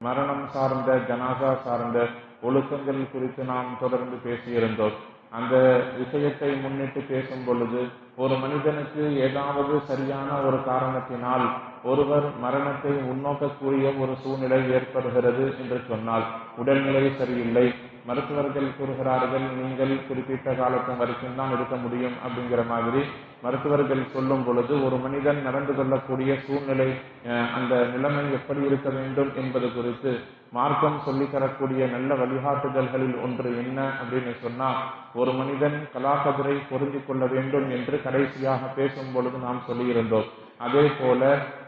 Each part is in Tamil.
மரணம் சார்ந்த ஜனாசா சார்ந்த ஒழுக்கங்கள் குறித்து நாம் தொடர்ந்து பேசியிருந்தோம். அந்த விஷயத்தை முன்னிட்டு பேசும் பொழுது ஒரு மனிதனுக்கு ஏதாவது சரியான ஒரு காரணத்தினால் ஒருவர் மரணத்தை முன்னோக்கக்கூடிய ஒரு சூழ்நிலை ஏற்படுகிறது என்று சொன்னால் உடல்நிலை சரியில்லை. மருத்துவர்கள் கூறுகிறார்கள் நீங்கள் குறிப்பிட்ட காலத்து வரைக்கும் தான் இருக்க முடியும் அப்படிங்கிற மாதிரி மருத்துவர்கள் சொல்லும் பொழுது ஒரு மனிதன் நடந்து கொள்ளக்கூடிய சூழ்நிலை அந்த நிலைமை எப்படி இருக்க வேண்டும் என்பது குறித்து மார்க்கம் சொல்லித்தரக்கூடிய நல்ல வழிகாட்டுதல்களில் ஒன்று என்ன அப்படின்னு சொன்னால் ஒரு மனிதன் கலாக்கதிரை பொருந்தி கொள்ள வேண்டும் என்று கடைசியாக பேசும் பொழுது நாம் சொல்லியிருந்தோம். அதே போல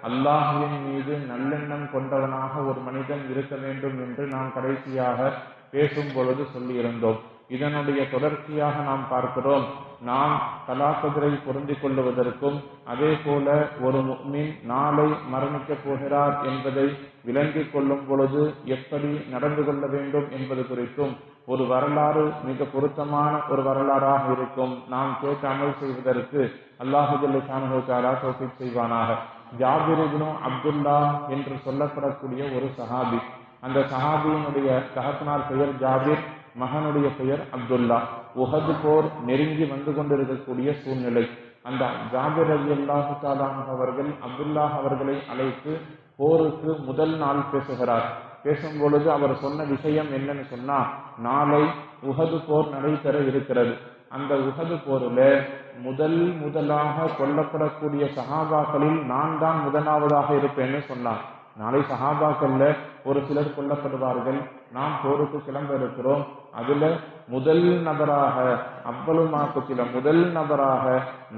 அல்லாஹுவின் மீது நல்லெண்ணம் கொண்டவனாக ஒரு மனிதன் இருக்க வேண்டும் என்று நாம் கடைசியாக பேசும் பொழுது சொல்லியிருந்தோம். இதனுடைய தொடர்ச்சியாக நாம் பார்க்கிறோம். நாம் கலாக்கதிரை பொருந்திக் கொள்ளுவதற்கும் அதே போல ஒரு முஃமின் நாளை மரணிக்கப் போகிறார் என்பதை விளங்கிக் கொள்ளும் பொழுது எப்படி நடந்து கொள்ள வேண்டும் என்பது குறித்தும் ஒரு வரலாறு மிக பொருத்தமான ஒரு வரலாறாக இருக்கும். நாம் கேட்டு அமல் செய்வதற்கு அல்லாஹுல்ல சானுகாரா தோஃபிக் செய்வானாக. ஜாபிர் அப்துல்லா என்று சொல்லப்படக்கூடிய ஒரு சஹாபி. அந்த சஹாபியினுடைய தகப்பனார் பெயர் ஜாபிர். மகனுடைய பெயர் அப்துல்லா. உஹது போர் நெருங்கி வந்து கொண்டிருக்கக்கூடிய சூழ்நிலை. அந்த ஜாபிர் அலி அல்லாஹு அவர்கள் அப்துல்லாஹ் அவர்களை அழைத்து போருக்கு முதல் நாள் பேசுகிறார். பேசும் பொழுது அவர் சொன்ன விஷயம் என்னன்னு சொன்னா நாளை உஹது போர் நடைபெற இருக்கிறது. அந்த உஹது போரில் முதல் முதலாக கொல்லப்படக்கூடிய சகாபாக்களில் நான் தான் முதலாவதாக இருப்பேன்னு சொன்னார். நாளை சகாபாக்கள்ல ஒரு சிலர் கொல்லப்படுவார்கள். நாம் போருக்கு கிளம்ப இருக்கிறோம். அதுல முதல் நபராக அவ்வளவு சில முதல் நபராக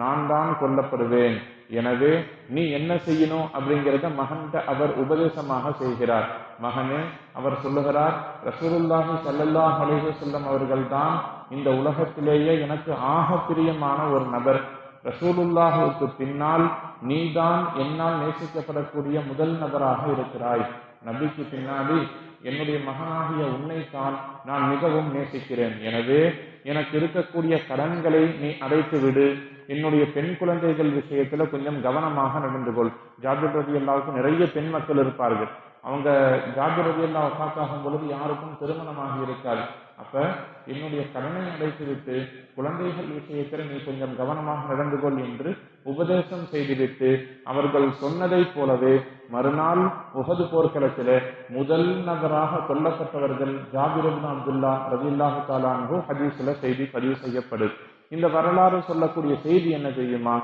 நான் தான் கொல்லப்படுவேன். எனவே நீ என்ன செய்யணும் அப்படிங்கிறத மகன்கிட்ட அவர் உபதேசமாக செய்கிறார். மகனே அவர் சொல்லுகிறார் ரசூலுல்லாஹி சல்லல்லாஹ் அலைஹி வஸல்லம் அவர்கள் தான் இந்த உலகத்திலேயே எனக்கு ஆக பிரியமான ஒரு நபர். ரசூலுல்லாஹுக்கு பின்னால் நீதான் என்னால் நேசிக்கப்படக்கூடிய முதல் நபராக இருக்கிறாய். நபிக்கு பின்னாடி என்னுடைய மகனாகிய உன்னைத்தான் நான் மிகவும் நேசிக்கிறேன். எனவே எனக்கு இருக்கக்கூடிய கடன்களை நீ அடைத்து விடு என்னுடைய பெண் குழந்தைகள் விஷயத்துல கொஞ்சம் கவனமாக நடந்து கொள். ஜாபிர் அல்லாவுக்கு நிறைய பெண் மக்கள் இருப்பார்கள். அவங்க ஜாபிர் ரதி அல்லா வஃபாத்தாகும் பொழுது யாருக்கும் திருமணமாக இருக்காது. அப்ப என்னுடைய கடனை அடைத்து விட்டு குழந்தைகள் விஷயத்தில் நீ கொஞ்சம் கவனமாக நடந்து கொள் என்று உபதேசம் செய்துவிட்டு அவர்கள் சொன்னதைப் போலவே மறுநாள் உகது போர்க்களத்திலே முதல் நபராக கொல்லப்பட்டவர்கள் ஜாபிர் அப்துல்லா ரதில்லாஹு தாலானு ஹதீஸ்ல செய்தி பதிவு செய்யப்படும் இந்த வரலாறு சொல்லக்கூடிய செய்தி என்ன தெரியுமா?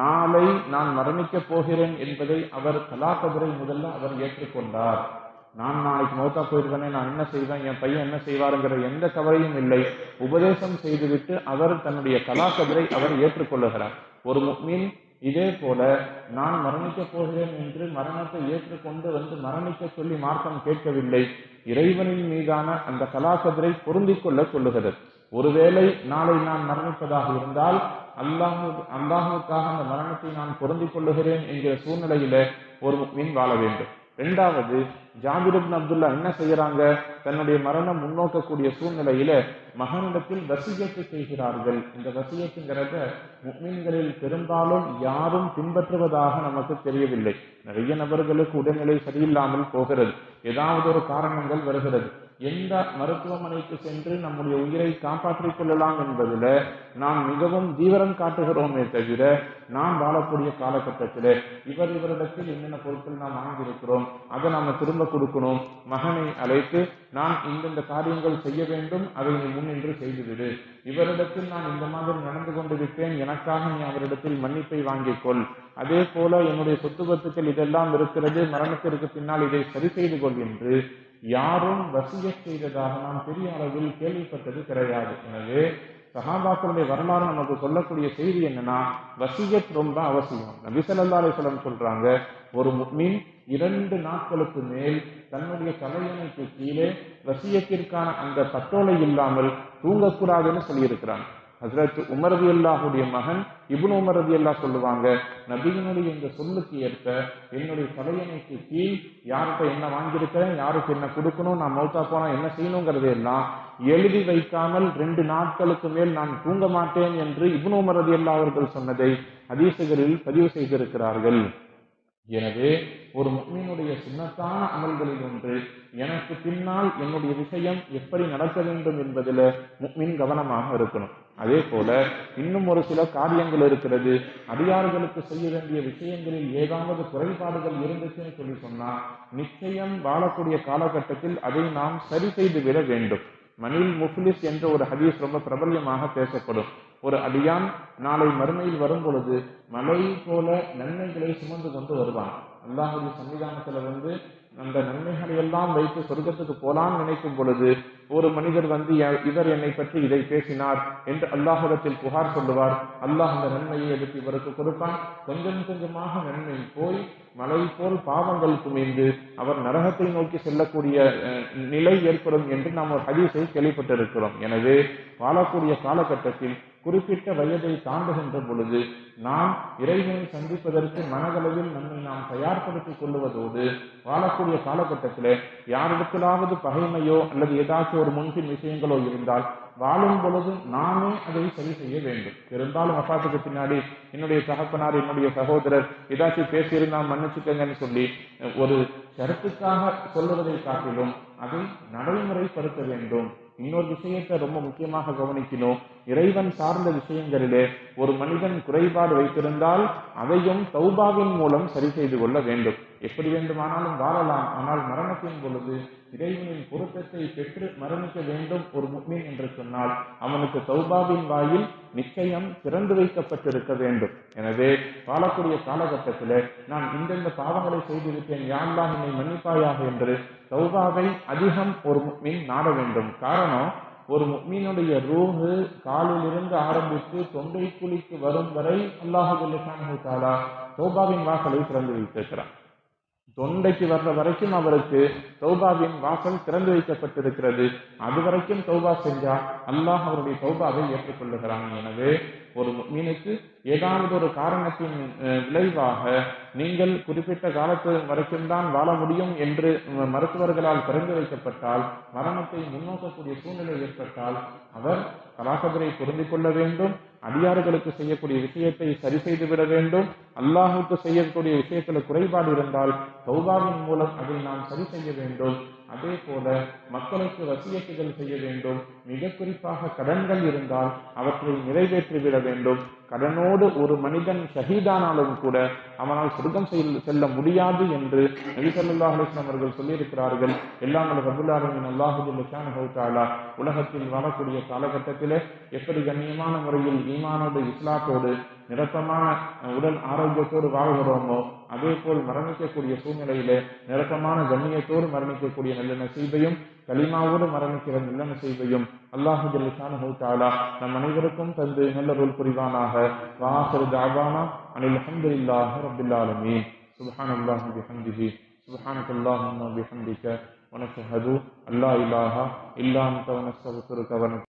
நாளை நான் மரணிக்கப் போகிறேன் என்பதை அவர் கலாக்கதிரை முதல்ல அவர் ஏற்றுக்கொண்டார். நான் நாளைக்கு மௌத்தா போயிருக்கேனே நான் என்ன செய்வேன் என் பையன் என்ன செய்வாருங்கிற எந்த கவலையும் இல்லை. உபதேசம் செய்துவிட்டு அவர் தன்னுடைய கலாக்கதிரை அவர் ஏற்றுக்கொள்ளுகிறார். ஒரு முக்மீன் இதே போல நான் மரணிக்கப் போகிறேன் என்று மரணத்தை ஏற்றுக்கொண்டு வந்து மரணிக்க சொல்லி மார்க்கம் கேட்கவில்லை. இறைவனின் மீதான அந்த கலாசதரை பொருந்திக் கொள்ள சொல்லுகிறது. ஒருவேளை நாளை நான் மரணிப்பதாக இருந்தால் அல்லாஹு அல்லாஹுக்காக அந்த மரணத்தை நான் பொருந்திக் கொள்ளுகிறேன் என்கிற சூழ்நிலையில ஒரு முக்மீன் வாழ வேண்டும். ரெண்டாவது ஜாபிர் அப்துல்லா என்ன செய்யறாங்க? தன்னுடைய மரணம் முன்னோக்கக்கூடிய சூழ்நிலையில மகனிடத்தில் வசியத்தை செய்கிறார்கள். இந்த வசியத்துங்கிறத முக்மீன்களில் பெரும்பாலும் யாரும் பின்பற்றுவதாக நமக்கு தெரியவில்லை. நிறைய நபர்களுக்கு உடல்நிலை சரியில்லாமல் போகிறது. ஏதாவது ஒரு காரணங்கள் வருகிறது. எந்த மருத்துவமனைக்கு சென்று நம்முடைய உயிரை காப்பாற்றிக் கொள்ளலாம் என்பதில் நாம் மிகவும் தீவிரம் காட்டுகிறோமே தவிர நாம் வாழக்கூடிய காலகட்டத்தில் இவர் இவரிடத்தில் என்னென்ன பொருட்கள் நாம் வாங்கியிருக்கிறோம் அதை நாம் திரும்ப கொடுக்கணும் மகனை அழைத்து நான் இந்தந்த காரியங்கள் செய்ய வேண்டும் அதை நீ முன்னின்று செய்துவிடு. இவரிடத்தில் நான் இந்த மாதிரி நடந்து கொண்டு எனக்காக நீ அவரிடத்தில் மன்னிப்பை வாங்கிக்கொள் அதே போல என்னுடைய சொத்து பத்துக்கள் இதெல்லாம் இருக்கிறது மரணத்திற்கு பின்னால் இதை சரி செய்து கொள் என்று யாரும் வசிய செய்ததாக நாம் பெரிய அளவில் கேள்விப்பட்டது கிடையாது. எனவே சஹாபாக்களுடைய வரலாறு நமக்கு சொல்லக்கூடிய செய்தி என்னன்னா வசியத் ரொம்ப அவசியம். நபி ஸல்லல்லாஹு சொல்றாங்க ஒரு முக்மீன் இரண்டு நாட்களுக்கு மேல் தன்னுடைய தலையணைக்கு கீழே வசியத்திற்கான அந்த பட்டோலை இல்லாமல் தூங்கக்கூடாதுன்னு சொல்லியிருக்கிறாங்க ஹசரத் உமரதி அல்லாஹுடைய மகன் இபுன் உமரது அல்லா சொல்லுவாங்க நபியினுடைய இந்த சொல்லுக்கு ஏற்ப என்னுடைய தலையணைக்கு கீழ் யார்கிட்ட என்ன வாங்கியிருக்கிறேன் யாருக்கு என்ன கொடுக்கணும் நான் மௌத்தா போனா என்ன செய்யணுங்கிறது எல்லாம் எழுதி வைக்காமல் ரெண்டு நாட்களுக்கு மேல் நான் தூங்க மாட்டேன் என்று இபுன் உமரது அல்லா அவர்கள் சொன்னதை ஹதீசுகளில் பதிவு செய்திருக்கிறார்கள். எனவே ஒரு முக்மீனுடைய சுண்ணத்தான அமல்களில் ஒன்று எனக்கு பின்னால் என்னுடைய விஷயம் எப்படி நடக்க வேண்டும் என்பதில் முக்மீன் கவனமாக இருக்கணும். அதே போல இன்னும் ஒரு சில காரியங்கள் இருக்கிறது. அதிகாரிகளுக்கு செய்ய வேண்டிய விஷயங்களில் ஏதாவது குறைபாடுகள் இருந்துச்சுன்னு சொல்லி சொன்னா நிச்சயம் வாழக்கூடிய காலகட்டத்தில் அதை நாம் சரி செய்து விட வேண்டும். மணில் முஃப்லிஸ் என்ற ஒரு ஹதீஸ் ரொம்ப பிரபல்யமாக பேசப்படும். ஒரு அடியான் நாளை மறுமையில் வரும் பொழுது மலை போல நன்மைகளை சுமந்து கொண்டு வருவான். அல்லாஹுடைய சன்னிதானத்துல வந்து அந்த நன்மைகளை எல்லாம் வைத்து சொர்க்கத்துக்கு போலான்னு நினைக்கும் பொழுது ஒரு மனிதர் வந்து இவர் என்னை பற்றி இதை பேசினார் என்று அல்லாஹிடத்தில் புகார் சொல்லுவார். அல்லாஹ் அந்த நன்மையை எடுத்து இவருக்கு கொடுப்பான். கொஞ்சம் கொஞ்சமாக நன்மை போய் மலை போல் பாவங்கள் குமிந்து அவர் நரகத்தை நோக்கி செல்லக்கூடிய நிலை ஏற்படும் என்று நாம் ஒரு ஹதீஸை கேள்விப்பட்டிருக்கிறோம். எனவே வாழக்கூடிய காலகட்டத்தில் குறிப்பிட்ட வயதை தாண்டுகின்ற பொழுது நாம் இறைவனை சந்திப்பதற்கு மனதளவில் நம்மை நாம் தயார்படுத்திக் கொள்வதோடு வாழக்கூடிய காலகட்டத்தில் யாரிடத்திலாவது பகைமையோ அல்லது ஏதாச்சும் ஒரு முன்பின் விஷயங்களோ இருந்தால் வாழும் பொழுது நாமே அதை சரி செய்ய வேண்டும். இருந்தாலும் அப்பாத்துக்கு பின்னாடி என்னுடைய தகப்பனார் என்னுடைய சகோதரர் ஏதாச்சும் பேசியிருந்தால் மன்னிச்சுக்கங்கன்னு சொல்லி ஒரு கருத்துக்காக சொல்லுவதை காட்டிலும் அதை நடைமுறைப்படுத்த வேண்டும். இன்னொரு விஷயத்தை ரொம்ப முக்கியமாக கவனிக்கணும். இறைவன் சார்ந்த விஷயங்களிலே ஒரு மனிதன் குறைபாடு வைத்திருந்தால் அதையும் தௌபாவின் மூலம் சரி செய்து கொள்ள வேண்டும். எப்படி வேண்டுமானாலும் வாழலாம். ஆனால் மரணத்தின் பொழுது இறைவனின் பொருத்தத்தை பெற்று மரணிக்க வேண்டும் ஒரு முக்மீன் என்று சொன்னால் அவனுக்கு சௌபாவின் வாயில் நிச்சயம் திறந்து வைக்கப்பட்டிருக்க வேண்டும். எனவே வாழக்கூடிய காலகட்டத்தில் நான் இந்தெந்த பாவங்களை செய்துவிட்டேன். யாரெல்லாம் என்னை மன்னிப்பாயாக என்று சௌபாவை அதிகம் ஒரு முக்மீன் நாட வேண்டும். காரணம் ஒரு முக்மீனுடைய ரூஹு காலிலிருந்து ஆரம்பித்து தொண்டை குழிக்கு வரும் வரை அல்லாஹு தாலா சௌபாவின் வாசலை திறந்து வைத்திருக்கிறான். தொண்டைக்கு வர்ற வரைக்கும் அவருக்கு தௌபாவின் வாசல் திறந்து வைக்கப்பட்டிருக்கிறது. அது வரைக்கும் தௌபா செஞ்சா அல்லாஹ் அவருடைய தௌபாவை ஏற்றுக்கொள்ளுகிறான். எனவே ஒரு மீனுக்கு ஏதாவது ஒரு காரணத்தின் விளைவாக நீங்கள் குறிப்பிட்ட காலத்து வரைக்கும் தான் வாழ முடியும் என்று மருத்துவர்களால் திறந்து வைக்கப்பட்டால் மரணத்தை முன்னோக்கக்கூடிய சூழ்நிலை ஏற்பட்டால் அவர் கலாசபரை பொருந்திக் கொள்ள வேண்டும். அடியார்களுக்கு செய்யக்கூடிய விஷயத்தை சரி செய்து விட வேண்டும். அல்லாஹுக்கு செய்யக்கூடிய விஷயத்தில் குறைபாடு இருந்தால் தௌபாவின் மூலம் அதை நாம் சரி செய்ய வேண்டும். அதே போல மக்களுக்கு வசியத்துகள் செய்ய வேண்டும். மிக குறிப்பாக கடன்கள் இருந்தால் அவற்றை நிறைவேற்றிவிட வேண்டும். கடனோடு ஒரு மனிதன் ஷஹீதானாலும் கூட அவனால் சொர்க்கம் செல்ல முடியாது என்று நபிசல்லா அலிஸ்லாம் அவர்கள் சொல்லியிருக்கிறார்கள். எல்லாம் ரபுல்லாரின் அல்லாஹு தாலா உலகத்தில் வாழக்கூடிய காலகட்டத்திலே எப்படி கண்ணியமான முறையில் ஈமானோடு இஸ்லாத்தோடு நிரப்பமான உடல் ஆரோக்கியத்தோடு வாழ்கிறோமோ அதே போல் மரணிக்கக்கூடிய சூழ்நிலையிலே நிரப்பமான கண்ணியத்தோடு மரணிக்கக்கூடிய நல்ல நசீபையும் கலிமாவோடு மரணிக்கிற நல்ல நசீபையும் அல்லாஹு ஜல்லிஷானு தாலா நம் அனைவருக்கும் தந்து நல்லருள் புரிவானாக வாசரு தாபானா அனில் அல்ஹம்துலில்லாஹி ரப்பில் ஆலமீன் சுப்ஹானல்லாஹி பிஹம்திஹி سبحانك اللهم وبحمدك ونشهد أن لا إله إلا أنت ونستغفرك ونتوب